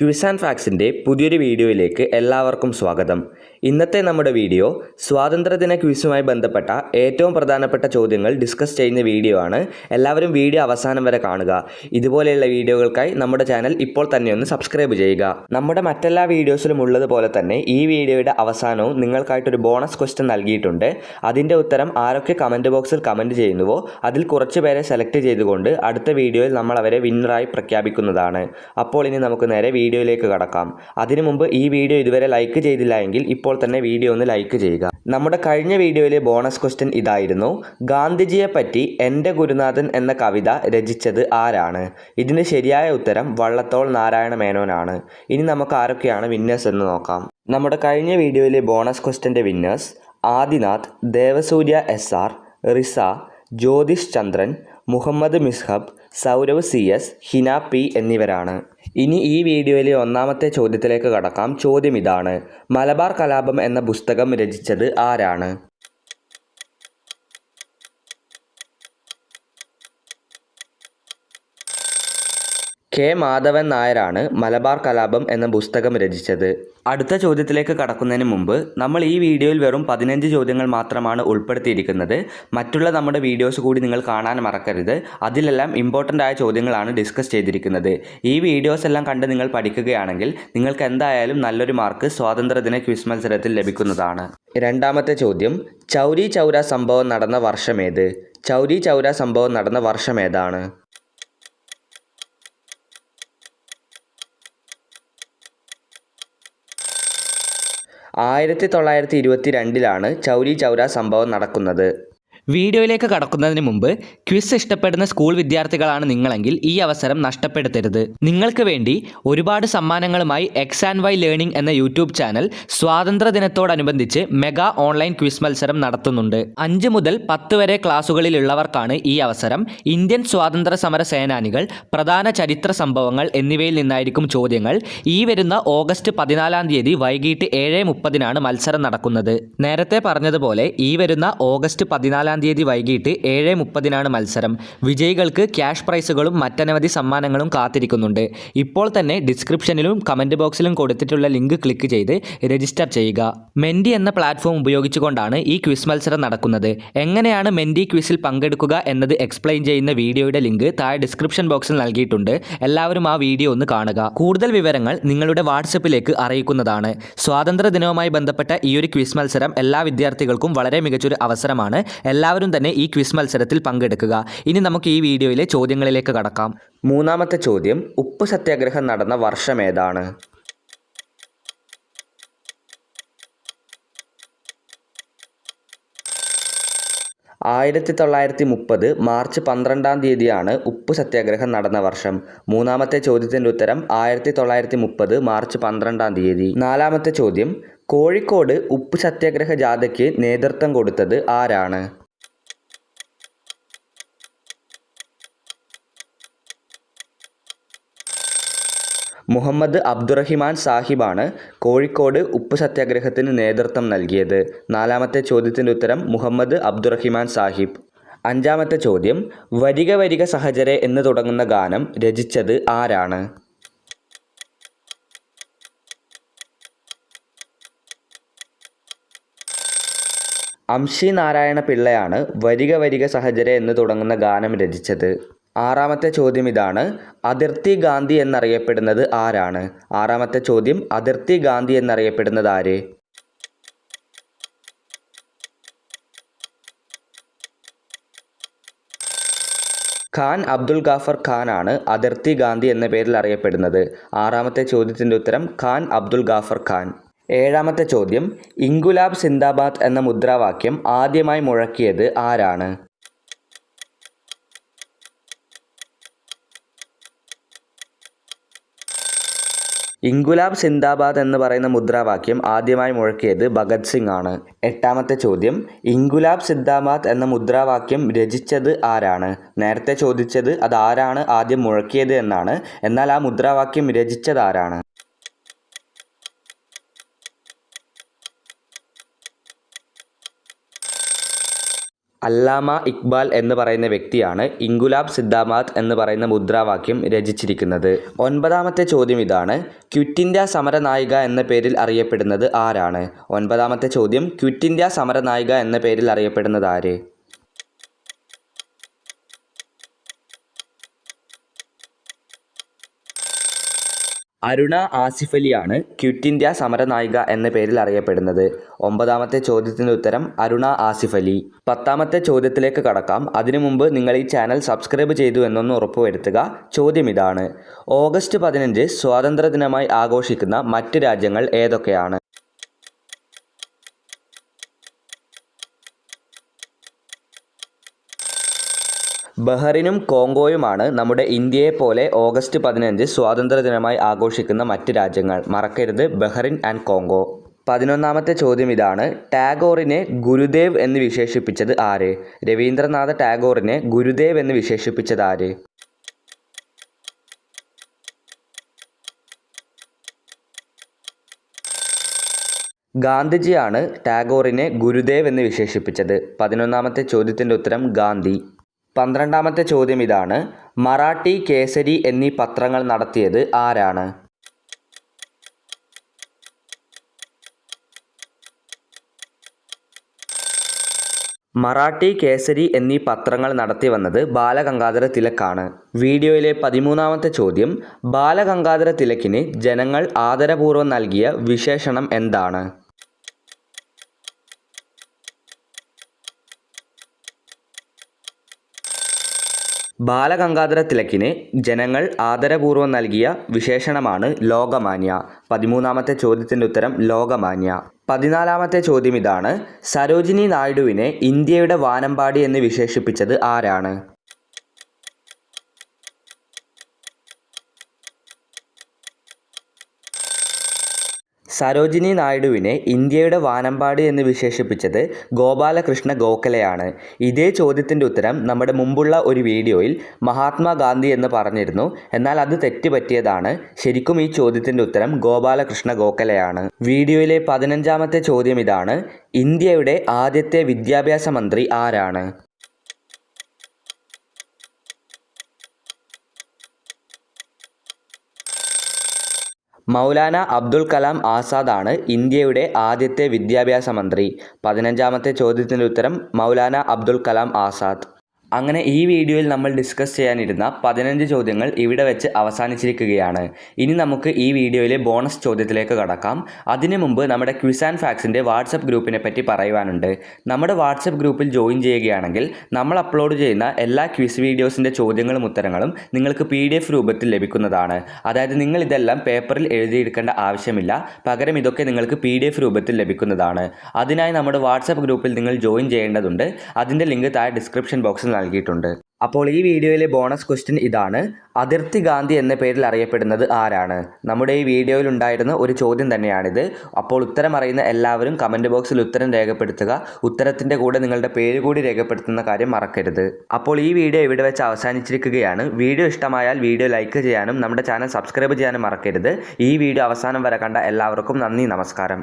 Quiz and ഫാക്സിന്റെ പുതിയൊരു വീഡിയോയിലേക്ക് എല്ലാവർക്കും സ്വാഗതം. ഇന്നത്തെ നമ്മുടെ വീഡിയോ സ്വാതന്ത്ര്യദിന ക്വിസുമായി ബന്ധപ്പെട്ട ഏറ്റവും പ്രധാനപ്പെട്ട ചോദ്യങ്ങൾ ഡിസ്കസ് ചെയ്യുന്ന വീഡിയോ ആണ്. എല്ലാവരും വീഡിയോ അവസാനം വരെ കാണുക. ഇതുപോലെയുള്ള വീഡിയോകൾക്കായി നമ്മുടെ ചാനൽ ഇപ്പോൾ തന്നെ ഒന്ന് സബ്സ്ക്രൈബ് ചെയ്യുക. നമ്മുടെ മറ്റെല്ലാ വീഡിയോസിലും ഉള്ളതുപോലെ തന്നെ ഈ വീഡിയോയുടെ അവസാനവും നിങ്ങൾക്കായിട്ടൊരു ബോണസ് ക്വസ്റ്റ്യൻ നൽകിയിട്ടുണ്ട്. അതിന്റെ ഉത്തരം ആരൊക്കെ കമന്റ് ബോക്സിൽ കമന്റ് ചെയ്യുന്നുവോ അതിൽ കുറച്ച് പേരെ സെലക്ട് ചെയ്തുകൊണ്ട് അടുത്ത വീഡിയോയിൽ നമ്മൾ അവരെ വിന്നറായി പ്രഖ്യാപിക്കുന്നതാണ്. അപ്പോൾ ഇനി നമുക്ക് നേരെ വീഡിയോയിലേക്ക് കടക്കാം. അതിനു മുമ്പ് ഈ വീഡിയോ ഇതുവരെ ലൈക്ക് ചെയ്തില്ല എങ്കിൽ ഇപ്പോൾ തന്നെ വീഡിയോ ഒന്ന് ലൈക്ക് ചെയ്യുക. നമ്മുടെ കഴിഞ്ഞ വീഡിയോയിലെ ബോണസ് ക്വസ്റ്റ്യൻ ഇതായിരുന്നു. ഗാന്ധിജിയെ പറ്റി എന്റെ ഗുരുനാഥൻ എന്ന കവിത രചിച്ചത് ആരാണ്? ഇതിന് ശരിയായ ഉത്തരം വള്ളത്തോൾ നാരായണ മേനോനാണ്. ഇനി നമുക്ക് ആരൊക്കെയാണ് വിന്നേഴ്സ് എന്ന് നോക്കാം. നമ്മുടെ കഴിഞ്ഞ വീഡിയോയിലെ bonus ക്വസ്റ്റ്യന്റെ winners Adinath Devasurya S R Riza Jyothish Chandran Muhammad Mishab Sourav C S Hina P എന്നിവരാണ്. ഇനി ഈ വീഡിയോയിലെ ഒന്നാമത്തെ ചോദ്യത്തിലേക്ക് കടക്കാം. ചോദ്യം ഇതാണ്. മലബാർ കലാപം എന്ന പുസ്തകം രചിച്ചത് ആരാണ്? കെ. മാധവൻ നായരാണ് മലബാർ കലാപം എന്ന പുസ്തകം രചിച്ചത്. അടുത്ത ചോദ്യത്തിലേക്ക് കടക്കുന്നതിന് മുമ്പ് നമ്മൾ ഈ വീഡിയോയിൽ വെറും പതിനഞ്ച് ചോദ്യങ്ങൾ മാത്രമാണ് ഉൾപ്പെടുത്തിയിരിക്കുന്നത്. മറ്റുള്ള നമ്മുടെ വീഡിയോസ് കൂടി നിങ്ങൾ കാണാൻ മറക്കരുത്. അതിലെല്ലാം ഇമ്പോർട്ടന്റ് ആയ ചോദ്യങ്ങളാണ് ഡിസ്കസ് ചെയ്തിരിക്കുന്നത്. ഈ വീഡിയോസ് എല്ലാം കണ്ട് നിങ്ങൾ പഠിക്കുകയാണെങ്കിൽ നിങ്ങൾക്ക് എന്തായാലും നല്ലൊരു മാർക്ക് സ്വാതന്ത്ര്യദിന ക്വിസ് മത്സരത്തിൽ ലഭിക്കുന്നതാണ്. രണ്ടാമത്തെ ചോദ്യം ചൗരി ചൗര സംഭവം നടന്ന വർഷമേത് ചൗരി ചൗര സംഭവം നടന്ന വർഷമേതാണ് ആയിരത്തി തൊള്ളായിരത്തി ഇരുപത്തി രണ്ടിലാണ് ചൗരി ചൗര സംഭവം നടക്കുന്നത്. വീഡിയോയിലേക്ക് കടക്കുന്നതിന് മുമ്പ് ക്വിസ് ഇഷ്ടപ്പെടുന്ന സ്കൂൾ വിദ്യാർത്ഥികളാണ് നിങ്ങളെങ്കിൽ ഈ അവസരം നഷ്ടപ്പെടുത്തരുത്. നിങ്ങൾക്ക് വേണ്ടി ഒരുപാട് സമ്മാനങ്ങളുമായി എക്സ് ആൻഡ് വൈ ലേണിംഗ് എന്ന യൂട്യൂബ് ചാനൽ സ്വാതന്ത്ര്യ ദിനത്തോടനുബന്ധിച്ച് മെഗാ ഓൺലൈൻ ക്വിസ് മത്സരം നടത്തുന്നുണ്ട്. അഞ്ച് മുതൽ പത്ത് വരെ ക്ലാസ്സുകളിലുള്ളവർക്കാണ് ഈ അവസരം. ഇന്ത്യൻ സ്വാതന്ത്ര്യ സമര സേനാനികൾ പ്രധാന ചരിത്ര സംഭവങ്ങൾ എന്നിവയിൽ നിന്നായിരിക്കും ചോദ്യങ്ങൾ. ഈ വരുന്ന ഓഗസ്റ്റ് പതിനാലാം തീയതി വൈകിട്ട് ഏഴ് മുപ്പതിനാണ് മത്സരം നടക്കുന്നത്. നേരത്തെ പറഞ്ഞതുപോലെ ഈ വരുന്ന ഓഗസ്റ്റ് പതിനാലാം തീയതി വൈകിട്ട് ഏഴ് മുപ്പതിനാണ് മത്സരം. വിജയികൾക്ക് ക്യാഷ് പ്രൈസുകളും മറ്റനവധി സമ്മാനങ്ങളും കാത്തിരിക്കുന്നുണ്ട്. ഇപ്പോൾ തന്നെ ഡിസ്ക്രിപ്ഷനിലും കമന്റ് ബോക്സിലും കൊടുത്തിട്ടുള്ള ലിങ്ക് ക്ലിക്ക് ചെയ്ത് രജിസ്റ്റർ ചെയ്യുക. മെൻഡി എന്ന പ്ലാറ്റ്ഫോം ഉപയോഗിച്ചുകൊണ്ടാണ് ഈ ക്വിസ് മത്സരം നടക്കുന്നത്. എങ്ങനെയാണ് മെൻഡി ക്വിസിൽ പങ്കെടുക്കുക എന്നത് എക്സ്പ്ലെയിൻ ചെയ്യുന്ന വീഡിയോയുടെ ലിങ്ക് താഴെ ഡിസ്ക്രിപ്ഷൻ ബോക്സിൽ നൽകിയിട്ടുണ്ട്. എല്ലാവരും ആ വീഡിയോ ഒന്ന് കാണുക. കൂടുതൽ വിവരങ്ങൾ നിങ്ങളുടെ വാട്സപ്പിലേക്ക് അറിയിക്കുന്നതാണ്. സ്വാതന്ത്ര്യ ദിനവുമായി ബന്ധപ്പെട്ട ഈ ഒരു ക്വിസ് മത്സരം എല്ലാ വിദ്യാർത്ഥികൾക്കും വളരെ മികച്ചൊരു അവസരമാണ്. എല്ലാവരും തന്നെ ഈ ക്വിസ് മത്സരത്തിൽ പങ്കെടുക്കുക. ഇനി നമുക്ക് ഈ വീഡിയോയിലെ ചോദ്യങ്ങളിലേക്ക് കടക്കാം. മൂന്നാമത്തെ ചോദ്യം ഉപ്പ് സത്യാഗ്രഹം നടന്ന വർഷം ഏതാണ്? ആയിരത്തി തൊള്ളായിരത്തി മുപ്പത് മാർച്ച് പന്ത്രണ്ടാം തീയതിയാണ് ഉപ്പ് സത്യാഗ്രഹം നടന്ന വർഷം. മൂന്നാമത്തെ ചോദ്യത്തിന്റെ ഉത്തരം ആയിരത്തി തൊള്ളായിരത്തി മുപ്പത് മാർച്ച് പന്ത്രണ്ടാം തീയതി. നാലാമത്തെ ചോദ്യം കോഴിക്കോട് ഉപ്പ് സത്യാഗ്രഹ ജാഥയ്ക്ക് നേതൃത്വം കൊടുത്തത് ആരാണ്? മുഹമ്മദ് അബ്ദുറഹിമാൻ സാഹിബാണ് കോഴിക്കോട് ഉപ്പ് സത്യാഗ്രഹത്തിന് നേതൃത്വം നൽകിയത്. നാലാമത്തെ ചോദ്യത്തിന്റെ ഉത്തരം മുഹമ്മദ് അബ്ദുറഹിമാൻ സാഹിബ്. അഞ്ചാമത്തെ ചോദ്യം വരിക വരിക സഹചരെ എന്ന് തുടങ്ങുന്ന ഗാനം രചിച്ചത് ആരാണ്? അംശി നാരായണ പിള്ളയാണ് വരിക വരിക സഹചരെ എന്ന് തുടങ്ങുന്ന ഗാനം രചിച്ചത്. ആറാമത്തെ ചോദ്യം ഇതാണ്. അതിർത്തി ഗാന്ധി എന്നറിയപ്പെടുന്നത് ആരാണ്? ആറാമത്തെ ചോദ്യം അതിർത്തി ഗാന്ധി എന്നറിയപ്പെടുന്നത് ആര്? ഖാൻ അബ്ദുൽ ഗാഫർ ഖാൻ ആണ് അതിർത്തി ഗാന്ധി എന്ന പേരിൽ അറിയപ്പെടുന്നത്. ആറാമത്തെ ചോദ്യത്തിന്റെ ഉത്തരം ഖാൻ അബ്ദുൽ ഗാഫർ ഖാൻ. ഏഴാമത്തെ ചോദ്യം ഇൻഗുലാബ് സിന്ദാബാദ് എന്ന മുദ്രാവാക്യം ആദ്യമായി മുഴക്കിയത് ആരാണ്? ഇൻഗുലാബ് സിന്ദാബാദ് എന്ന് പറയുന്ന മുദ്രാവാക്യം ആദ്യമായി മുഴക്കിയത് ഭഗത് സിംഗ് ആണ്. എട്ടാമത്തെ ചോദ്യം ഇൻഗുലാബ് സിന്ദാബാദ് എന്ന മുദ്രാവാക്യം രചിച്ചത് ആരാണ്? നേരത്തെ ചോദിച്ചത് അത് ആരാണ് ആദ്യം മുഴക്കിയത് എന്നാണ്. എന്നാൽ ആ മുദ്രാവാക്യം രചിച്ചത് ആരാണ്? അല്ലാമ ഇക്ബാൽ എന്ന് പറയുന്ന വ്യക്തിയാണ് ഇങ്കുലാബ് സിദ്ധാമാത് എന്ന് പറയുന്ന മുദ്രാവാക്യം രചിച്ചിരിക്കുന്നത്. ഒൻപതാമത്തെ ചോദ്യം ഇതാണ് ക്വിറ്റ് ഇന്ത്യ സമരനായിക എന്ന പേരിൽ അറിയപ്പെടുന്നത് ആരാണ്? ഒൻപതാമത്തെ ചോദ്യം ക്വിറ്റ് ഇന്ത്യ സമരനായിക എന്ന പേരിൽ അറിയപ്പെടുന്നത് ആര്? അരുണ ആസിഫ് അലിയാണ് ക്വിറ്റ് ഇന്ത്യ സമരനായിക എന്ന പേരിൽ അറിയപ്പെടുന്നത്. ഒമ്പതാമത്തെ ചോദ്യത്തിന്റെ ഉത്തരം അരുണ ആസിഫ് അലി. പത്താമത്തെ ചോദ്യത്തിലേക്ക് കടക്കാം. അതിനു മുമ്പ് നിങ്ങൾ ഈ ചാനൽ സബ്സ്ക്രൈബ് ചെയ്തു എന്നൊന്ന് ഉറപ്പുവരുത്തുക. ചോദ്യം ഇതാണ്. ഓഗസ്റ്റ് പതിനഞ്ച് സ്വാതന്ത്ര്യ ദിനമായി ആഘോഷിക്കുന്ന മറ്റ് രാജ്യങ്ങൾ ഏതൊക്കെയാണ്? ബഹറിനും കോങ്കോയുമാണ് നമ്മുടെ ഇന്ത്യയെ പോലെ ഓഗസ്റ്റ് പതിനഞ്ച് സ്വാതന്ത്ര്യ ദിനമായി ആഘോഷിക്കുന്ന മറ്റ് രാജ്യങ്ങൾ. മറക്കരുത് ബഹറിൻ ആൻഡ് കോങ്കോ. പതിനൊന്നാമത്തെ ചോദ്യം ഇതാണ് ടാഗോറിനെ ഗുരുദേവ് എന്ന് വിശേഷിപ്പിച്ചത് ആര്? രവീന്ദ്രനാഥ ടാഗോറിനെ ഗുരുദേവ് എന്ന് വിശേഷിപ്പിച്ചത് ആര്? ഗാന്ധിജിയാണ് ടാഗോറിനെ ഗുരുദേവ് എന്ന് വിശേഷിപ്പിച്ചത്. പതിനൊന്നാമത്തെ ചോദ്യത്തിന്റെ ഉത്തരം ഗാന്ധി. പന്ത്രണ്ടാമത്തെ ചോദ്യം ഇതാണ്. മറാഠി കേസരി എന്നീ പത്രങ്ങൾ നടത്തിയത് ആരാണ്? മറാഠി കേസരി എന്നീ പത്രങ്ങൾ നടത്തി വന്നത് ബാലഗംഗാധര തിലക്കാണ്. വീഡിയോയിലെ പതിമൂന്നാമത്തെ ചോദ്യം ബാലഗംഗാധര തിലക്കിന് ജനങ്ങൾ ആദരപൂർവം നൽകിയ വിശേഷണം എന്താണ്? ബാലഗംഗാധര തിലക്കിന് ജനങ്ങൾ ആദരപൂർവം നൽകിയ വിശേഷണമാണ് ലോകമാന്യ. പതിമൂന്നാമത്തെ ചോദ്യത്തിന്റെ ഉത്തരം ലോകമാന്യ. പതിനാലാമത്തെ ചോദ്യം ഇതാണ് സരോജിനി നായിഡുവിനെ ഇന്ത്യയുടെ വാനമ്പാടി എന്ന് വിശേഷിപ്പിച്ചത് ആരാണ്? സരോജിനി നായിഡുവിനെ ഇന്ത്യയുടെ വാനമ്പാടി എന്ന് വിശേഷിപ്പിച്ചത് ഗോപാലകൃഷ്ണ ഗോഖലയാണ്. ഇതേ ചോദ്യത്തിന്റെ ഉത്തരം നമ്മുടെ മുമ്പുള്ള ഒരു വീഡിയോയിൽ മഹാത്മാഗാന്ധി എന്ന് പറഞ്ഞിരുന്നു. എന്നാൽ അത് തെറ്റുപറ്റിയതാണ്. ശരിക്കും ഈ ചോദ്യത്തിന്റെ ഉത്തരം ഗോപാലകൃഷ്ണ ഗോഖലയാണ്. വീഡിയോയിലെ പതിനഞ്ചാമത്തെ ചോദ്യം ഇതാണ്. ഇന്ത്യയുടെ ആദ്യത്തെ വിദ്യാഭ്യാസ മന്ത്രി ആരാണ്? മൗലാന അബ്ദുൽ കലാം ആസാദാണ് ഇന്ത്യയുടെ ആദ്യത്തെ വിദ്യാഭ്യാസ മന്ത്രി. പതിനഞ്ചാമത്തെ ചോദ്യത്തിന്റെ ഉത്തരം മൗലാന അബ്ദുൽ കലാം ആസാദ്. അങ്ങനെ ഈ വീഡിയോയിൽ നമ്മൾ ഡിസ്കസ് ചെയ്യാനിരുന്ന പതിനഞ്ച് ചോദ്യങ്ങൾ ഇവിടെ വെച്ച് അവസാനിച്ചിരിക്കുകയാണ്. ഇനി നമുക്ക് ഈ വീഡിയോയിലെ ബോണസ് ചോദ്യത്തിലേക്ക് കടക്കാം. അതിനു മുമ്പ് നമ്മുടെ ക്വിസ് ആൻഡ് ഫാക്സിന്റെ വാട്സപ്പ് ഗ്രൂപ്പിനെ പറ്റി പറയുവാനുണ്ട്. നമ്മുടെ വാട്സപ്പ് ഗ്രൂപ്പിൽ ജോയിൻ ചെയ്യുകയാണെങ്കിൽ നമ്മൾ അപ്ലോഡ് ചെയ്യുന്ന എല്ലാ ക്വിസ് വീഡിയോസിന്റെ ചോദ്യങ്ങളും ഉത്തരങ്ങളും നിങ്ങൾക്ക് പി ഡി എഫ് രൂപത്തിൽ ലഭിക്കുന്നതാണ്. അതായത് നിങ്ങൾ ഇതെല്ലാം പേപ്പറിൽ എഴുതിയെടുക്കേണ്ട ആവശ്യമില്ല. പകരം ഇതൊക്കെ നിങ്ങൾക്ക് പി ഡി എഫ് രൂപത്തിൽ ലഭിക്കുന്നതാണ്. അതിനായി നമ്മുടെ വാട്സപ്പ് ഗ്രൂപ്പിൽ നിങ്ങൾ ജോയിൻ ചെയ്യേണ്ടതുണ്ട്. അതിന്റെ ലിങ്ക് താഴെ ഡിസ്ക്രിപ്ഷൻ ബോക്സിൽ നൽകിയിട്ടുണ്ട്. അപ്പോൾ ഈ വീഡിയോയിലെ ബോണസ് ക്വസ്റ്റ്യൻ ഇതാണ്. അതിർത്തി ഗാന്ധി എന്ന പേരിൽ അറിയപ്പെടുന്നത് ആരാണ്? നമ്മുടെ ഈ വീഡിയോയിൽ ഉണ്ടായിരുന്ന ഒരു ചോദ്യം തന്നെയാണിത്. അപ്പോൾ ഉത്തരം അറിയുന്ന എല്ലാവരും കമന്റ് ബോക്സിൽ ഉത്തരം രേഖപ്പെടുത്തുക. ഉത്തരത്തിന്റെ കൂടെ നിങ്ങളുടെ പേര് കൂടി രേഖപ്പെടുത്തുന്ന കാര്യം മറക്കരുത്. അപ്പോൾ ഈ വീഡിയോ ഇവിടെ വെച്ച് അവസാനിച്ചിരിക്കുകയാണ്. വീഡിയോ ഇഷ്ടമായാൽ വീഡിയോ ലൈക്ക് ചെയ്യാനും നമ്മുടെ ചാനൽ സബ്സ്ക്രൈബ് ചെയ്യാനും മറക്കരുത്. ഈ വീഡിയോ അവസാനം വരെ കണ്ട എല്ലാവർക്കും നന്ദി നമസ്കാരം.